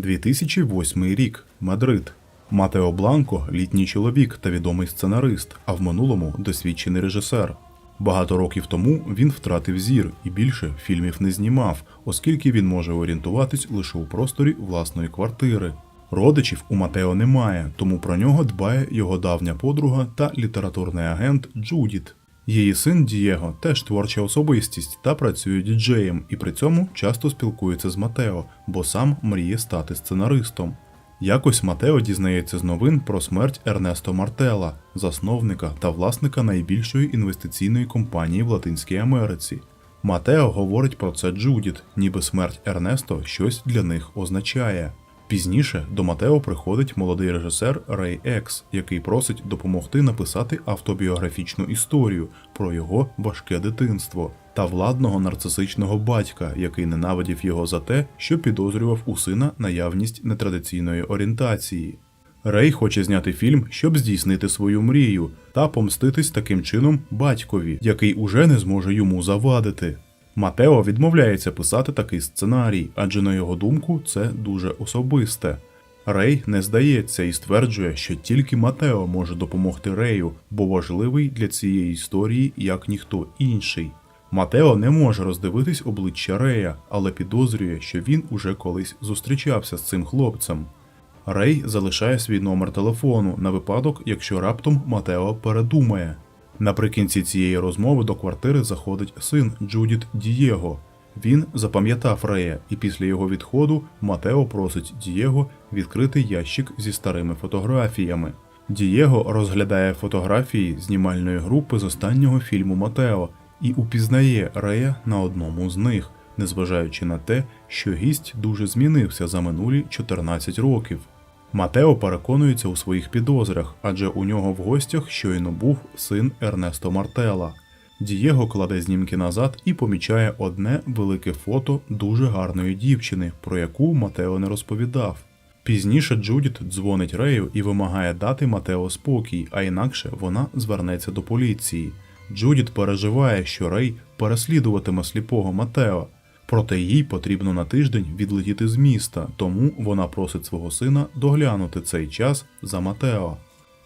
2008 рік. Мадрид. Матео Бланко літній чоловік та відомий сценарист, а в минулому досвідчений режисер. Багато років тому він втратив зір і більше фільмів не знімав, оскільки він може орієнтуватись лише у просторі власної квартири. Родичів у Матео немає, тому про нього дбає його давня подруга та літературний агент Джудіт. Її син Дієго теж творча особистість та працює діджеєм, і при цьому часто спілкується з Матео, бо сам мріє стати сценаристом. Якось Матео дізнається з новин про смерть Ернесто Мартела, засновника та власника найбільшої інвестиційної компанії в Латинській Америці. Матео говорить про це Джудіт, ніби смерть Ернесто щось для них означає. Пізніше до Матео приходить молодий режисер Рей Екс, який просить допомогти написати автобіографічну історію про його важке дитинство та владного нарцисичного батька, який ненавидів його за те, що підозрював у сина наявність нетрадиційної орієнтації. Рей хоче зняти фільм, щоб здійснити свою мрію та помститись таким чином батькові, який уже не зможе йому завадити. Матео відмовляється писати такий сценарій, адже на його думку це дуже особисте. Рей не здається і стверджує, що тільки Матео може допомогти Рею, бо важливий для цієї історії як ніхто інший. Матео не може роздивитись обличчя Рея, але підозрює, що він уже колись зустрічався з цим хлопцем. Рей залишає свій номер телефону на випадок, якщо раптом Матео передумає. Наприкінці цієї розмови до квартири заходить син Джудіт Дієго. Він запам'ятав Рея, і після його відходу Матео просить Дієго відкрити ящик зі старими фотографіями. Дієго розглядає фотографії знімальної групи з останнього фільму Матео і упізнає Рея на одному з них, незважаючи на те, що гість дуже змінився за минулі 14 років. Матео переконується у своїх підозрах, адже у нього в гостях щойно був син Ернесто Мартела. Дієго кладе знімки назад і помічає одне велике фото дуже гарної дівчини, про яку Матео не розповідав. Пізніше Джудіт дзвонить Рею і вимагає дати Матео спокій, а інакше вона звернеться до поліції. Джудіт переживає, що Рей переслідуватиме сліпого Матео, проте їй потрібно на тиждень відлетіти з міста, тому вона просить свого сина доглянути цей час за Матео.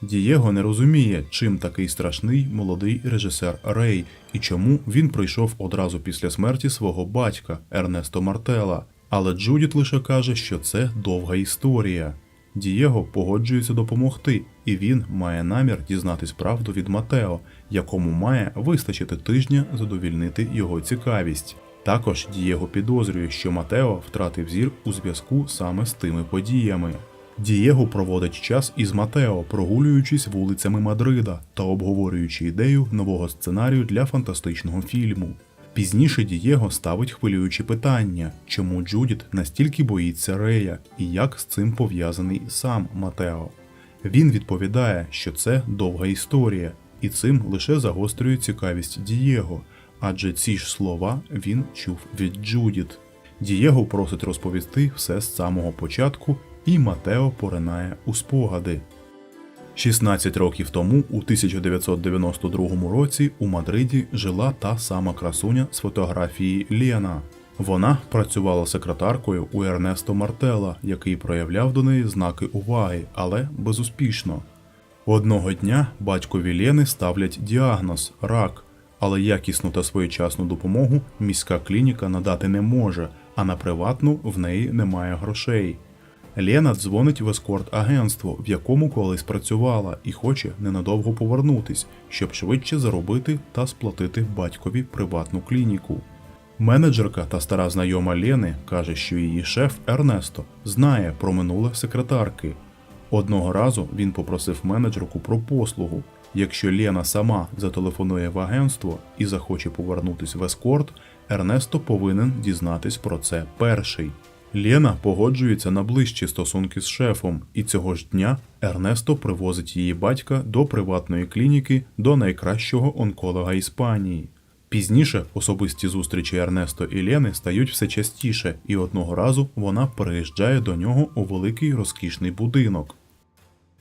Дієго не розуміє, чим такий страшний молодий режисер Рей і чому він прийшов одразу після смерті свого батька Ернесто Мартела. Але Джудіт лише каже, що це довга історія. Дієго погоджується допомогти, і він має намір дізнатись правду від Матео, якому має вистачити тижня задовільнити його цікавість. Також Дієго підозрює, що Матео втратив зір у зв'язку саме з тими подіями. Дієго проводить час із Матео, прогулюючись вулицями Мадрида та обговорюючи ідею нового сценарію для фантастичного фільму. Пізніше Дієго ставить хвилюючі питання, чому Джудіт настільки боїться Рея і як з цим пов'язаний сам Матео. Він відповідає, що це довга історія, і цим лише загострює цікавість Дієго, адже ці ж слова він чув від Джудіт. Дієго просить розповісти все з самого початку, і Матео поринає у спогади. 16 років тому, у 1992 році, у Мадриді жила та сама красуня з фотографії Лєна. Вона працювала секретаркою у Ернесто Мартела, який проявляв до неї знаки уваги, але безуспішно. Одного дня батькові Лєни ставлять діагноз рак, але якісну та своєчасну допомогу міська клініка надати не може, а на приватну в неї немає грошей. Лена дзвонить в ескорт-агентство, в якому колись працювала, і хоче ненадовго повернутись, щоб швидше заробити та сплатити батькові приватну клініку. Менеджерка та стара знайома Лени каже, що її шеф Ернесто знає про минуле секретарки. Одного разу він попросив менеджерку про послугу. Якщо Лена сама зателефонує в агентство і захоче повернутись в ескорт, Ернесто повинен дізнатись про це перший. Лена погоджується на ближчі стосунки з шефом, і цього ж дня Ернесто привозить її батька до приватної клініки до найкращого онколога Іспанії. Пізніше особисті зустрічі Ернесто і Лени стають все частіше, і одного разу вона переїжджає до нього у великий розкішний будинок.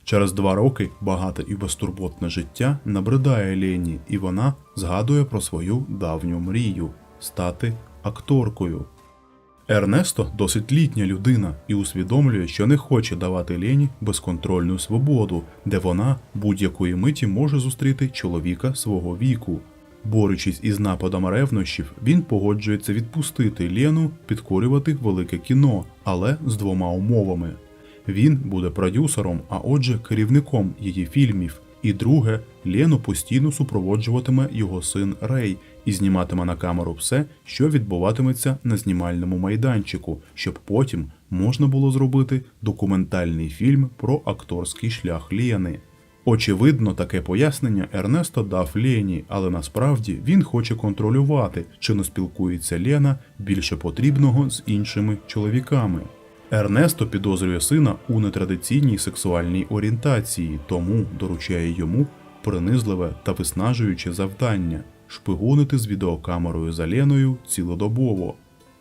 Через два роки багате і безтурботне життя набридає Лені, і вона згадує про свою давню мрію стати акторкою. Ернесто досить літня людина і усвідомлює, що не хоче давати Лені безконтрольну свободу, де вона будь-якої миті може зустріти чоловіка свого віку. Борючись із нападом ревнощів, він погоджується відпустити Лену підкорювати велике кіно, але з двома умовами. Він буде продюсером, а отже, керівником її фільмів. І друге, Лену постійно супроводжуватиме його син Рей і зніматиме на камеру все, що відбуватиметься на знімальному майданчику, щоб потім можна було зробити документальний фільм про акторський шлях Лени. Очевидно, таке пояснення Ернесто дав Лені, але насправді він хоче контролювати, чи не спілкується Лена більше потрібного з іншими чоловіками. Ернесто підозрює сина у нетрадиційній сексуальній орієнтації, тому доручає йому принизливе та виснажуюче завдання шпигунити з відеокамерою за Леною цілодобово.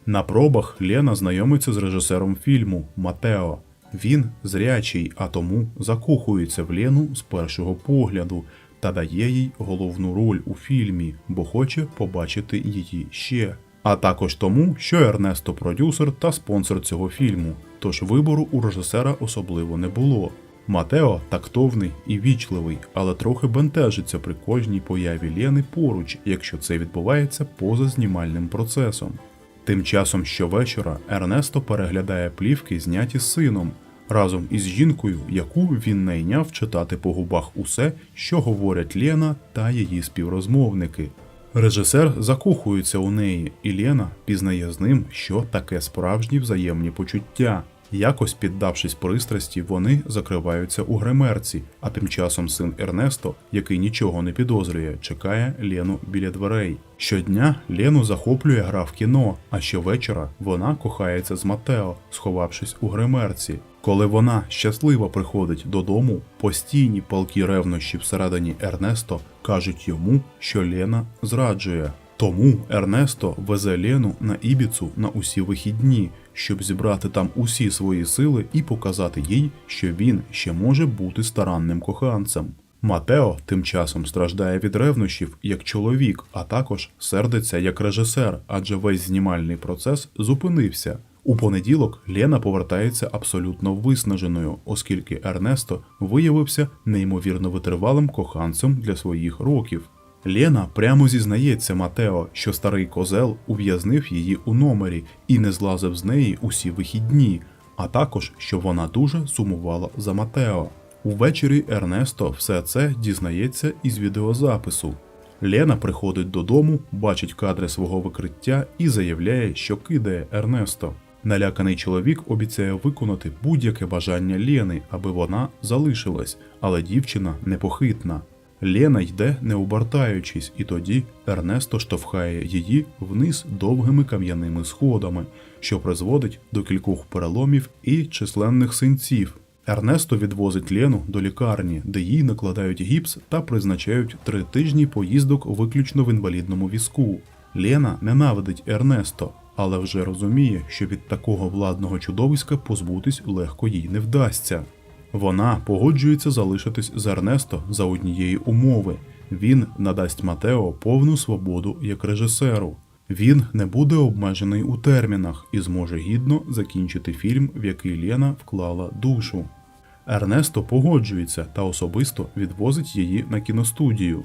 На пробах Лена знайомиться з режисером фільму Матео. Він зрячий, а тому закохується в Лену з першого погляду та дає їй головну роль у фільмі, бо хоче побачити її ще. А також тому, що Ернесто продюсер та спонсор цього фільму, тож вибору у режисера особливо не було. Матео тактовний і вічливий, але трохи бентежиться при кожній появі Лени поруч, якщо це відбувається поза знімальним процесом. Тим часом щовечора Ернесто переглядає плівки, зняті з сином, разом із жінкою, яку він найняв читати по губах усе, що говорять Лена та її співрозмовники. Режисер закохується у неї, і Лена пізнає з ним, що таке справжні взаємні почуття. Якось піддавшись пристрасті, вони закриваються у гримерці, а тим часом син Ернесто, який нічого не підозрює, чекає Лену біля дверей. Щодня Лену захоплює гра в кіно, а щовечора вона кохається з Матео, сховавшись у гримерці. Коли вона щасливо приходить додому, постійні палкі ревнощі всередині Ернесто кажуть йому, що Лена зраджує. Тому Ернесто везе Лену на Ібіцу на усі вихідні, щоб зібрати там усі свої сили і показати їй, що він ще може бути старанним коханцем. Матео тим часом страждає від ревнощів як чоловік, а також сердиться як режисер, адже весь знімальний процес зупинився. У понеділок Лена повертається абсолютно виснаженою, оскільки Ернесто виявився неймовірно витривалим коханцем для своїх років. Лена прямо зізнається Матео, що старий козел ув'язнив її у номері і не злазив з неї усі вихідні, а також що вона дуже сумувала за Матео. Увечері Ернесто все це дізнається із відеозапису. Лена приходить додому, бачить кадри свого викриття і заявляє, що кидає Ернесто. Наляканий чоловік обіцяє виконати будь-яке бажання Лени, аби вона залишилась, але дівчина непохитна. Лена йде не обертаючись, і тоді Ернесто штовхає її вниз довгими кам'яними сходами, що призводить до кількох переломів і численних синців. Ернесто відвозить Лену до лікарні, де їй накладають гіпс та призначають три тижні поїздок виключно в інвалідному візку. Лена ненавидить Ернесто, але вже розуміє, що від такого владного чудовиська позбутись легко їй не вдасться. Вона погоджується залишитись з Ернесто за однієї умови. Він надасть Матео повну свободу як режисеру. Він не буде обмежений у термінах і зможе гідно закінчити фільм, в який Лена вклала душу. Ернесто погоджується та особисто відвозить її на кіностудію.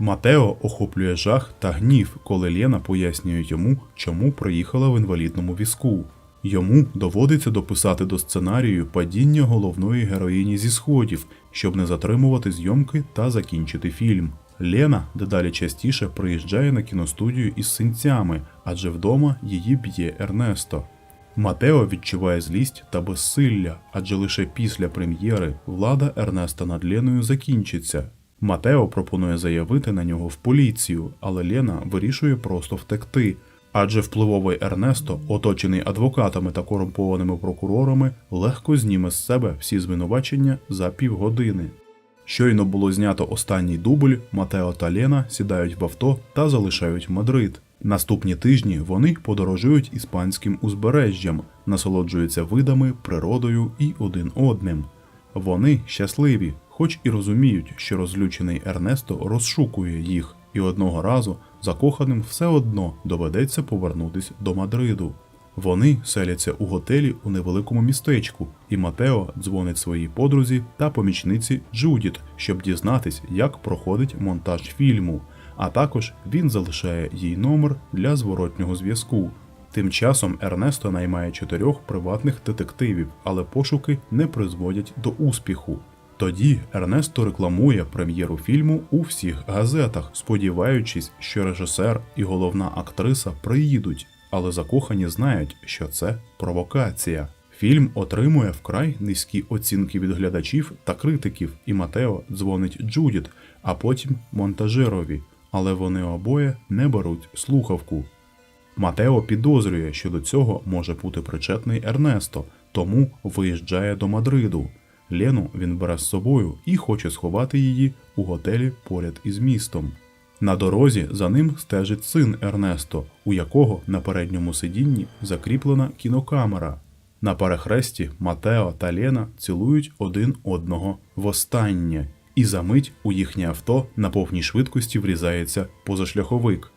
Матео охоплює жах та гнів, коли Лена пояснює йому, чому приїхала в інвалідному візку. Йому доводиться дописати до сценарію падіння головної героїні зі сходів, щоб не затримувати зйомки та закінчити фільм. Лена дедалі частіше приїжджає на кіностудію із синцями, адже вдома її б'є Ернесто. Матео відчуває злість та безсилля, адже лише після прем'єри влада Ернеста над Леною закінчиться. Матео пропонує заявити на нього в поліцію, але Лена вирішує просто втекти. Адже впливовий Ернесто, оточений адвокатами та корумпованими прокурорами, легко зніме з себе всі звинувачення за півгодини. Щойно було знято останній дубль, Матео та Лена сідають в авто та залишають Мадрид. Наступні тижні вони подорожують іспанським узбережжям, насолоджуються видами, природою і один одним. Вони щасливі, хоч і розуміють, що розлючений Ернесто розшукує їх, і одного разу закоханим все одно доведеться повернутись до Мадриду. Вони селяться у готелі у невеликому містечку, і Матео дзвонить своїй подрузі та помічниці Джудіт, щоб дізнатись, як проходить монтаж фільму. А також він залишає їй номер для зворотнього зв'язку. Тим часом Ернесто наймає чотирьох приватних детективів, але пошуки не призводять до успіху. Тоді Ернесто рекламує прем'єру фільму у всіх газетах, сподіваючись, що режисер і головна актриса приїдуть, але закохані знають, що це провокація. Фільм отримує вкрай низькі оцінки від глядачів та критиків, і Матео дзвонить Джудіт, а потім монтажерові, але вони обоє не беруть слухавку. Матео підозрює, що до цього може бути причетний Ернесто, тому виїжджає до Мадриду. Лену він бере з собою і хоче сховати її у готелі поряд із містом. На дорозі за ним стежить син Ернесто, у якого на передньому сидінні закріплена кінокамера. На перехресті Матео та Лена цілують один одного востаннє, і за мить у їхнє авто на повній швидкості врізається позашляховик.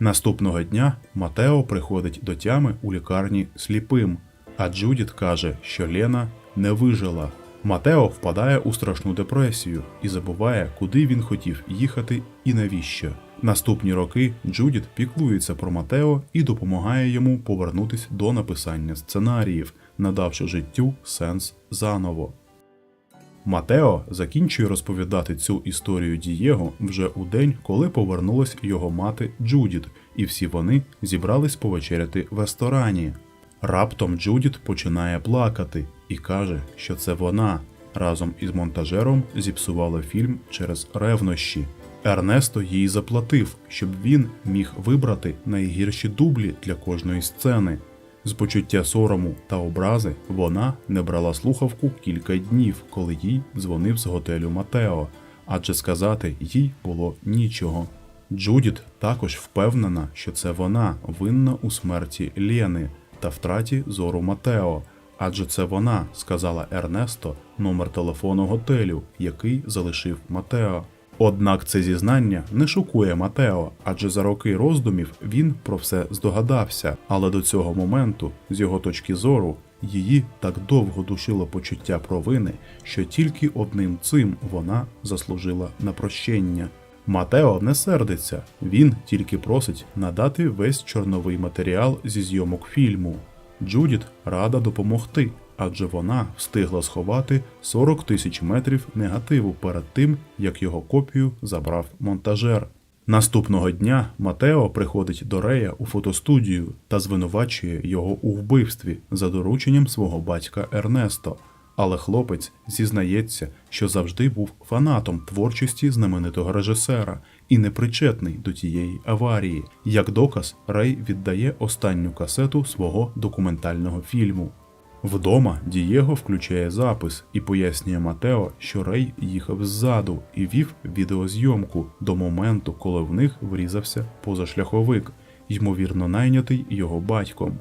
Наступного дня Матео приходить до тями у лікарні сліпим, а Джудіт каже, що Лена не вижила. Матео впадає у страшну депресію і забуває, куди він хотів їхати і навіщо. Наступні роки Джудіт піклується про Матео і допомагає йому повернутися до написання сценаріїв, надавши життю сенс заново. Матео закінчує розповідати цю історію Дієго вже у день, коли повернулась його мати Джудіт, і всі вони зібрались повечеряти в ресторані. Раптом Джудіт починає плакати і каже, що це вона разом із монтажером зіпсувала фільм через ревнощі. Ернесто їй заплатив, щоб він міг вибрати найгірші дублі для кожної сцени. З почуття сорому та образи вона не брала слухавку кілька днів, коли їй дзвонив з готелю Матео, адже сказати їй було нічого. Джудіт також впевнена, що це вона винна у смерті Лєни та втраті зору Матео, адже це вона сказала Ернесто номер телефону готелю, який залишив Матео. Однак це зізнання не шокує Матео, адже за роки роздумів він про все здогадався, але до цього моменту, з його точки зору, її так довго душило почуття провини, що тільки одним цим вона заслужила на прощення. Матео не сердиться, він тільки просить надати весь чорновий матеріал зі зйомок фільму. Джудіт рада допомогти, адже вона встигла сховати 40 тисяч метрів негативу перед тим, як його копію забрав монтажер. Наступного дня Матео приходить до Рея у фотостудію та звинувачує його у вбивстві за дорученням свого батька Ернесто. Але хлопець зізнається, що завжди був фанатом творчості знаменитого режисера і непричетний до тієї аварії. Як доказ, Рей віддає останню касету свого документального фільму. Вдома Дієго включає запис і пояснює Матео, що Рей їхав ззаду і вів відеозйомку до моменту, коли в них врізався позашляховик, ймовірно найнятий його батьком.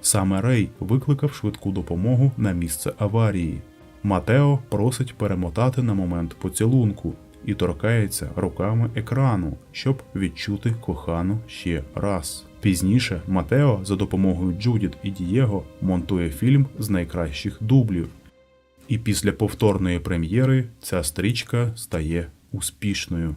Саме Рей викликав швидку допомогу на місце аварії. Матео просить перемотати на момент поцілунку і торкається руками екрану, щоб відчути кохану ще раз. Пізніше Матео за допомогою Джудіт і Дієго монтує фільм з найкращих дублів. І після повторної прем'єри ця стрічка стає успішною.